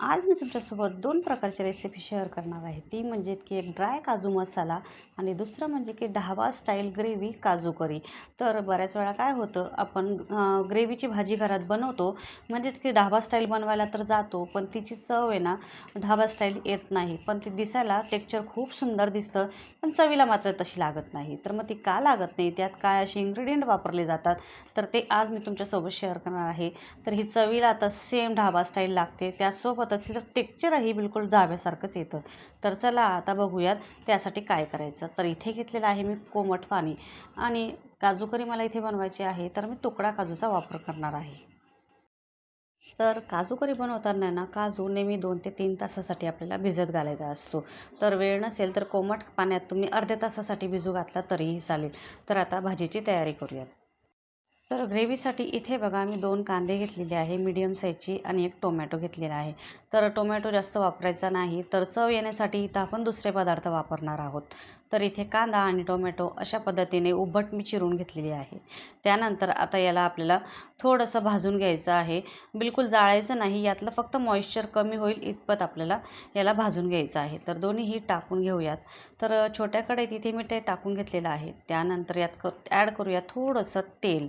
आज मी तुमच्यासोबत दोन प्रकारची रेसिपी शेअर करणार आहे. ती म्हणजे की एक ड्राय काजू मसाला आणि दुसरं म्हणजे की ढाबा स्टाईल ग्रेव्ही काजू करी. तर बऱ्याच वेळा काय होतं आपण ग्रेव्हीची भाजी घरात बनवतो म्हणजेच की ढाबा स्टाईल बनवायला तर जातो पण तिची चव आहे ना ढाबा स्टाईल येत नाही. पण ती दिसायला टेक्चर खूप सुंदर दिसतं पण चवीला मात्र तशी लागत नाही. तर मग ती का लागत नाही त्यात काय असे इन्ग्रेडियंट वापरले जातात तर ते आज मी तुमच्यासोबत शेअर करणार आहे. तर ही चवीला आता सेम ढाबा स्टाईल लागते. त्यासोबत तिचं टेक्चरही बिलकुल जाव्यासारखंच येतं. तर चला आता बघूयात त्यासाठी काय करायचं. तर इथे घेतलेलं आहे मी कोमट पाणी आणि काजू करी मला इथे बनवायची आहे तर मी तुकडा काजूचा वापर करणार आहे. तर काजू करी बनवताना ना काजू नेहमी दोन ते तीन तासासाठी आपल्याला भिजत घालायचा असतो. तर वेळ नसेल तर कोमट पाण्यात तुम्ही अर्ध्या तासासाठी भिजू घातला तरीही चालेल. तर आता भाजीची तयारी करूयात. तर ग्रेव्हीसाठी इथे बघा मी दोन कांदे घेतलेले आहे मीडियम साईजची आणि एक टोमॅटो घेतलेला आहे. तर टोमॅटो जास्त वापरायचा नाही तर चव येण्यासाठी इथं आपण दुसरे पदार्थ वापरणार आहोत. तर इथे कांदा आणि टोमॅटो अशा पद्धतीने उभट मी चिरून घेतलेली आहे. त्यानंतर आता याला आपल्याला थोडंसं भाजून घ्यायचं आहे. बिलकुल जाळायचं नाही यातलं फक्त मॉइश्चर कमी होईल इतपत आपल्याला याला भाजून घ्यायचं आहे. तर दोन्हीही टाकून घेऊयात. तर छोट्या कढईत इथे मी ते टाकून घेतलेलं आहे. त्यानंतर यात क ॲड करूया थोडंसं तेल.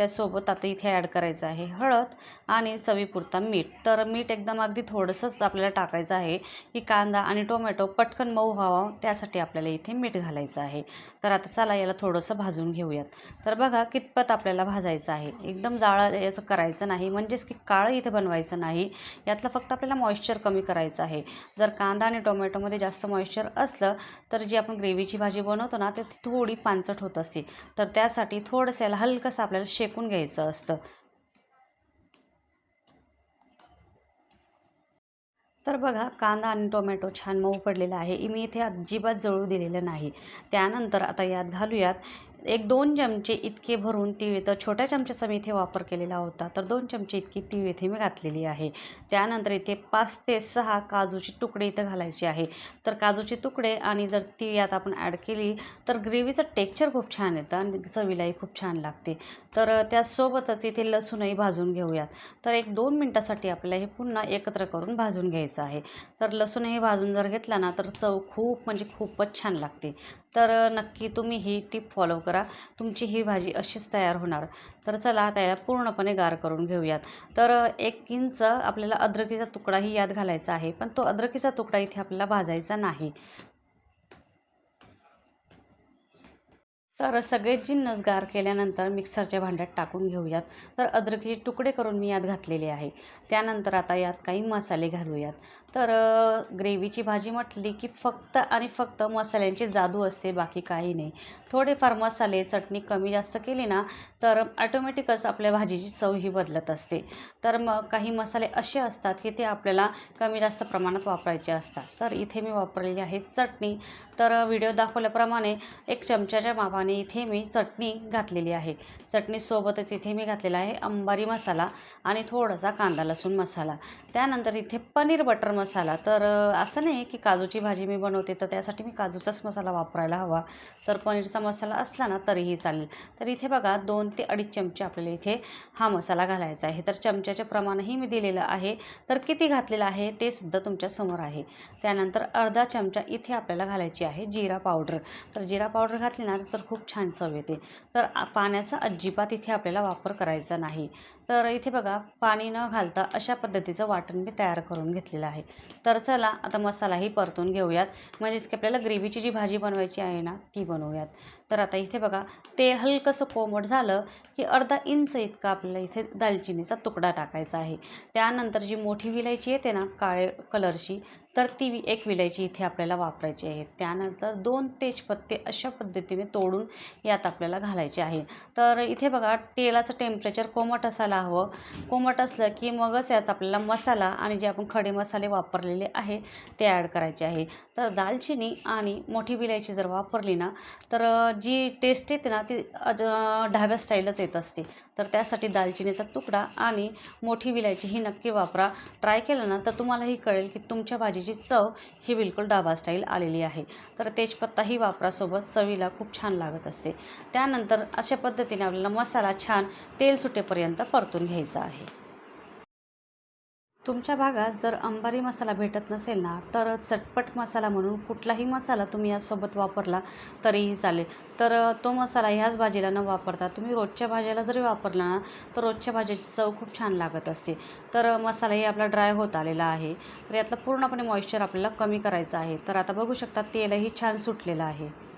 त्यासोबत आता इथे ॲड करायचं आहे हळद आणि चवीपुरता मीठ. तर मीठ एकदम अगदी थोडंसंच आपल्याला टाकायचं आहे. की कांदा आणि टोमॅटो पटकन मऊ व्हावा त्यासाठी आपल्याला इथे मीठ घालायचं आहे. तर आता चला याला थोडंसं भाजून घेऊयात. तर बघा कितपत आपल्याला भाजायचं आहे. एकदम जाळं याचं करायचं नाही. म्हणजेच की काळं इथे बनवायचं नाही. यातलं फक्त आपल्याला मॉइश्चर कमी करायचं आहे. जर कांदा आणि टोमॅटोमध्ये जास्त मॉइश्चर असलं तर जी आपण ग्रेव्हीची भाजी बनवतो ना ते ती थोडी पानचट होत असते. तर त्यासाठी थोडंसं याला हलकंसं आपल्याला शेप शेकून घ्यायचं असतं. तर बघा कांदा आणि टोमॅटो छान मऊ पडलेला आहे. मी इथे अजिबात जळू दिलेलं नाही. त्यानंतर आता यात घालूयात एक दोन चमचे इतके भरून तीळ तर छोट्या चमच्याचा मी इथे वापर केलेला होता. तर दोन चमचे इतकी तीळ इथे मी घातलेली आहे. त्यानंतर इथे पाच ते सहा काजूचे तुकडे इथं घालायचे आहे. तर काजूचे तुकडे आणि जर ती यात आपण ॲड केली तर ग्रेव्हीचं टेक्चर खूप छान येतं आणि चवीलाही खूप छान लागते. तर त्यासोबतच इथे लसूणही भाजून घेऊयात. तर एक दोन मिनटासाठी आपल्याला हे पुन्हा एकत्र करून भाजून घ्यायचं आहे. तर लसूणही भाजून जर घेतला ना तर चव खूप म्हणजे खूपच छान लागते. तर नक्की तुम्ही ही टीप फॉलो करा. तुमची ही भाजी अशीच तयार होणार. तर चला त्याला पूर्णपणे गार करून घेऊयात. तर एक इंच आपल्याला अद्रकीचा तुकडाही यात घालायचा आहे. पण तो अद्रकीचा तुकडा इथे आपल्याला भाजायचा नाही. तर सगळे जिन्नस गार केल्यानंतर मिक्सरच्या भांड्यात टाकून घेऊयात. तर अद्रकीचे तुकडे करून मी यात घातलेले आहे. त्यानंतर आता यात काही मसाले घालूयात. तर ग्रेव्हीची भाजी म्हटली की फक्त आणि फक्त मसाल्यांची जादू असते बाकी काही नाही. थोडेफार मसाले चटणी कमी जास्त केली ना तर ॲटोमॅटिकच आपल्या भाजीची चव ही बदलत असते. तर मग काही मसाले असे असतात की ते आपल्याला कमी जास्त प्रमाणात वापरायचे असतात. तर इथे मी वापरलेली आहे चटणी. तर व्हिडिओ दाखवल्याप्रमाणे एक चमच्याच्या मापाने इथे मी चटणी घातलेली आहे. चटणीसोबतच इथे मी घातलेला आहे अंबारी मसाला आणि थोडासा कांदा लसूण मसाला. त्यानंतर इथे पनीर बटर मसाला. तर असं नाही की काजूची भाजी मी बनवते तर त्यासाठी मी काजूचाच मसाला वापरायला हवा. तर पनीरचा मसाला असला ना तरीही चालेल. तर इथे बघा दोन ते अडीच चमचे आपल्याला इथे हा मसाला घालायचा आहे. तर चमच्याचे प्रमाणही मी दिलेलं आहे. तर किती घातलेलं आहे ते सुद्धा तुमच्यासमोर आहे. त्यानंतर अर्धा चमचा इथे आपल्याला घालायची आहे जिरा पावडर. तर जिरा पावडर घातली ना तर खूप खूप छान चव येते. तर पाण्याचा अजिबात इथे आपल्याला वापर करायचा नाही. तर इथे बघा पाणी न घालता अशा पद्धतीचं वाटण मी तयार करून घेतलेलं आहे. तर चला आता मसालाही परतून घेऊयात. म्हणजेच की आपल्याला ग्रेव्हीची जी भाजी बनवायची आहे ना ती बनवूयात. तर आता इथे बघा ते हलकंसं कोमट झालं की अर्धा इंच इतका आपल्याला इथे दालचिनीचा तुकडा टाकायचा आहे. त्यानंतर जी मोठी विलायची येते ना काळे कलरची तर ती एक विलायची इथे आपल्याला वापरायची आहे. त्यानंतर दोन तेजपत्ते अशा पद्धतीने तोडून यात आपल्याला घालायचे आहे. तर इथे बघा तेलाचं टेम्परेचर कोमट असायला हवं. कोमट असलं की मगच यात आपल्याला मसाला आणि जे आपण खडे मसाले वापरलेले आहे ते ॲड करायचे आहे. तर दालचिनी आणि मोठी विलायची जर वापरली ना तर जी टेस्ट येते ना ती ढाब्या स्टाईलच येत असते. तर त्यासाठी दालचिनीचा तुकडा आणि मोठी विलायची ही नक्की वापरा. ट्राय केलं ना तर तुम्हालाही कळेल की तुमच्या भाजी भाजीची चव ही बिलकुल डाबा स्टाईल आलेली आहे. तर तेजपत्ताही वापरासोबत चवीला खूप छान लागत असते. त्यानंतर अशा पद्धतीने आपल्याला मसाला छान तेल सुटेपर्यंत परतून घ्यायचा आहे. तुमच्या भागात जर अंबारी मसाला भेटत नसेल ना तर चटपट मसाला म्हणून कुठलाही मसाला तुम्ही यासोबत वापरला तरीही चालेल. तर तो मसाला ह्याच भाजीला न वापरता तुम्ही रोजच्या भाज्याला जरी वापरला ना तर रोजच्या भाज्याची चव खूप छान लागत असते. तर मसालाही आपला ड्राय होत आलेला आहे. तर यातलं पूर्णपणे मॉइश्चर आपल्याला कमी करायचं आहे. तर आता बघू शकता तेलही छान सुटलेलं आहे.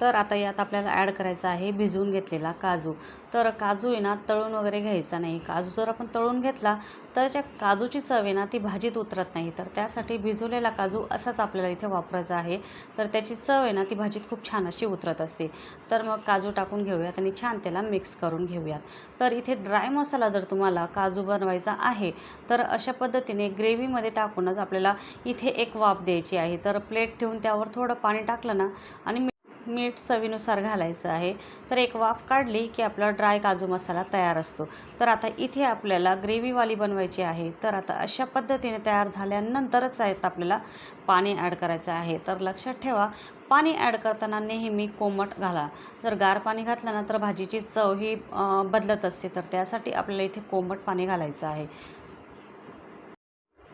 तर आता यात आपल्याला ॲड करायचा आहे भिजवून घेतलेला काजू. तर काजू आहे ना तळून वगैरे घ्यायचा नाही. काजू जर आपण तळून घेतला तर त्या काजूची चव आहे ना ती भाजीत उतरत नाही. तर त्यासाठी भिजवलेला काजू असाच आपल्याला इथे वापरायचा आहे. तर त्याची चव आहे ना ती भाजीत खूप छान अशी उतरत असते. तर मग काजू टाकून घेऊयात आणि छान त्याला मिक्स करून घेऊयात. तर इथे ड्राय मसाला जर तुम्हाला काजू बनवायचा आहे तर अशा पद्धतीने ग्रेव्हीमध्ये टाकूनच आपल्याला इथे एक वाफ द्यायची आहे. तर प्लेट ठेवून त्यावर थोडं पाणी टाकलं ना आणि मीठ चवीनुसार घालायचं आहे. तर एक वाफ काढली की आपला ड्राय काजू मसाला तयार असतो. तर आता इथे आपल्याला ग्रेव्हीवाली बनवायची आहे. तर आता अशा पद्धतीने तयार झाल्यानंतरच आहेत आपल्याला पाणी ॲड करायचं आहे. तर लक्षात ठेवा पाणी ॲड करताना नेहमी कोमट घाला. जर गार पाणी घातलं ना तर भाजीची चव ही बदलत असते. तर त्यासाठी आपल्याला इथे कोमट पाणी घालायचं आहे.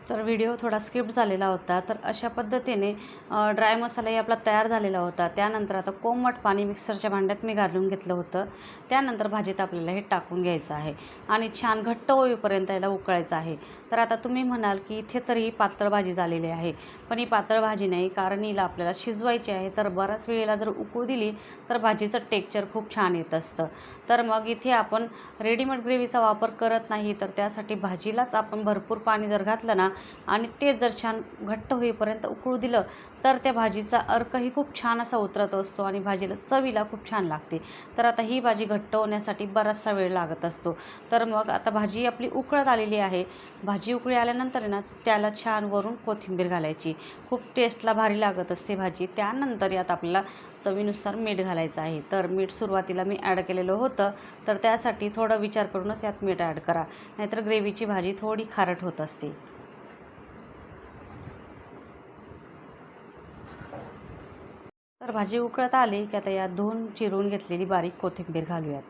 तर व्हिडिओ थोडा स्किप झालेला होता. तर अशा पद्धतीने ड्राय मसालाही आपला तयार झालेला होता. त्यानंतर आता कोमट पाणी मिक्सरच्या भांड्यात मी घालून घेतलं होतं. त्यानंतर भाजीत आपल्याला हे टाकून घ्यायचं आहे आणि छान घट्ट होईपर्यंत याला उकळायचं आहे. तर आता तुम्ही म्हणाल की इथे तर ही पातळ भाजी झालेली आहे पण ही पातळ भाजी नाही कारण हिला आपल्याला शिजवायची आहे. तर बऱ्याच वेळेला जर उकळू दिली तर भाजीचं टेक्चर खूप छान येत असतं. तर मग इथे आपण रेडीमेड ग्रेव्हीचा वापर करत नाही तर त्यासाठी भाजीलाच आपण भरपूर पाणी जर घातलं ना आणि ते जर छान घट्ट होईपर्यंत उकळू दिलं तर त्या भाजीचा अर्कही खूप छान असा उतरत असतो आणि भाजीला चवीला खूप छान लागते. तर आता ही भाजी घट्ट होण्यासाठी बराचसा वेळ लागत असतो. तर मग आता भाजी आपली उकळत आलेली आहे. भाजी उकळी आल्यानंतर ना त्याला छान वरून कोथिंबीर घालायची. खूप टेस्टला भारी लागत असते भाजी. त्यानंतर यात आपल्याला चवीनुसार मीठ घालायचं आहे. तर मीठ सुरुवातीला मी ॲड केलेलं होतं. तर त्यासाठी थोडा विचार करूनच यात मीठ ॲड करा. नाहीतर ग्रेव्हीची भाजी थोडी खारट होत असते तर भाजी उकळत आली की आता यात धुवून चिरून घेतलेली बारीक कोथिंबीर घालूयात.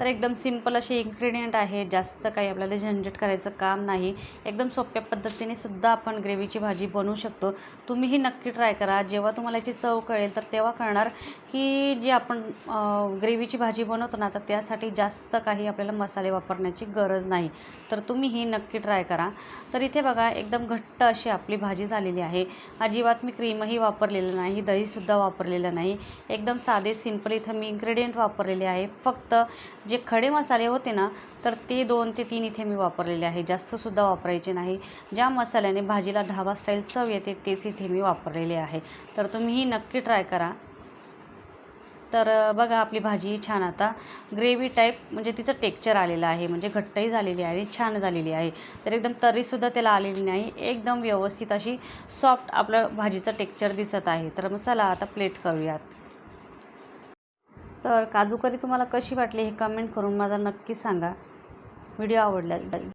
तर एकदम सिंपल असे इन्ग्रेडियंट आहे जास्त काही आपल्याला झंझट करायचं काम नाही. एकदम सोप्या पद्धतीने सुद्धा आपण ग्रेव्हीची भाजी बनवू शकतो. तुम्हीही नक्की ट्राय करा. जेव्हा तुम्हाला याची चव कळेल तर तेव्हा कळणार की जी आपण ग्रेव्हीची भाजी बनवतो ना तर त्यासाठी जास्त काही आपल्याला मसाले वापरण्याची गरज नाही. तर तुम्हीही नक्की ट्राय करा. तर इथे बघा एकदम घट्ट अशी आपली भाजी झालेली आहे. अजिबात मी क्रीमही वापरलेलं नाही दहीसुद्धा वापरलेलं नाही. एकदम साधे सिंपल इथं मी इन्ग्रेडियंट वापरलेले आहे. फक्त जे खडे मसाले होते ना तर ते दोन ते तीन इथे मी वापरलेले आहे. जास्तसुद्धा वापरायचे नाही. ज्या मसाल्याने भाजीला ढाबा स्टाईल चव येते तेच इथे मी वापरलेले आहे. तर तुम्हीही नक्की ट्राय करा. तर बघा आपली भाजी छान आता ग्रेव्ही टाईप म्हणजे तिचं टेक्चर आलेलं आहे. म्हणजे घट्टही झालेली आहे छान झालेली आहे. तर एकदम तरीसुद्धा त्याला आलेली नाही. एकदम व्यवस्थित अशी सॉफ्ट आपलं भाजीचं टेक्चर दिसत आहे. तर मग चला आता प्लेट करूयात. तर काजू करी तुम्हाला कशी वाटली हे कमेंट करून मला नक्की सांगा. व्हिडिओ आवडल्यास.